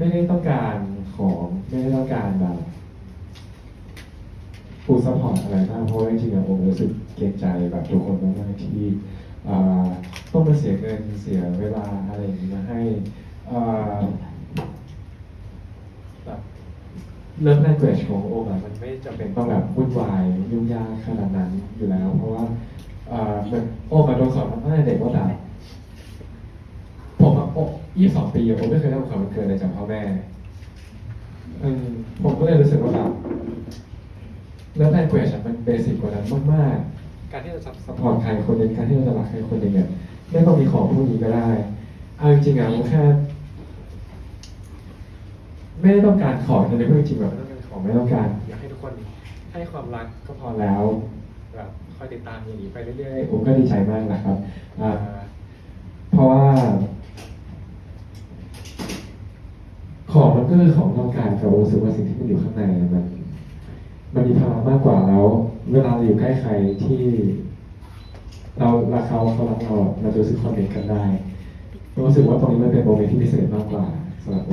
ไม่ได้ต้องการของไม่ได้ต้องการแบบฟูซัพพอร์ตอะไรมากเพราะว่าจริงๆอะผมรู้สึกเกรงใจแบบทุกคนมากๆที่ต้องมาเสียเงินเสียเวลาอะไรอย่างนี้มาให้แบบเรื่อง language ของโอมอะมันไม่จำเป็นต้องแบบวุ่นวายยุ่งยากขนาดนั้นอยู่แล้ว เพราะว่าโอมมาโดนสอนมาตั้งแต่เด็กว่าแบบ ยี่สองปีอะผมไม่เคยได้ของขวัญวันเกิดอะไรจากพ่อแม่อืมผมก็เลยรู้สึกว่าแบบเรื่องแรกเกรดมันเบสิกกว่านั้นมากๆ การที่เราจะสปอร์ตใครคนหนึ่งการที่เราจะรักใครคนหนึ่งเนี่ยไม่ต้องมีของพวกนี้ก็ได้เอาจริงๆอะผมแค่ไม่ได้ต้องการของในเรื่องจริงแบบไม่ต้องการของไม่ต้องการอยากให้ทุกคนให้ความรักก็พอแล้วแบบคอยติดตามอย่างนี้ไปเรื่อยๆผมก็ดีใจมากนะครับอ่าเพราะว่า ของมันก็คือของต้องการแต่ผมรู้สึกว่าสิ่งที่มันอยู่ข้างในมันมันมีพลังมากกว่าแล้ว เวลาเราอยู่ใกล้ใครที่ เรารักเขาเขารักเราเราจะรู้สึกคอนเนคกันได้รู้สึกว่าตรงนี้มันเป็นโมเมนต์ที่พิเศษมากกว่าสำหรับโอ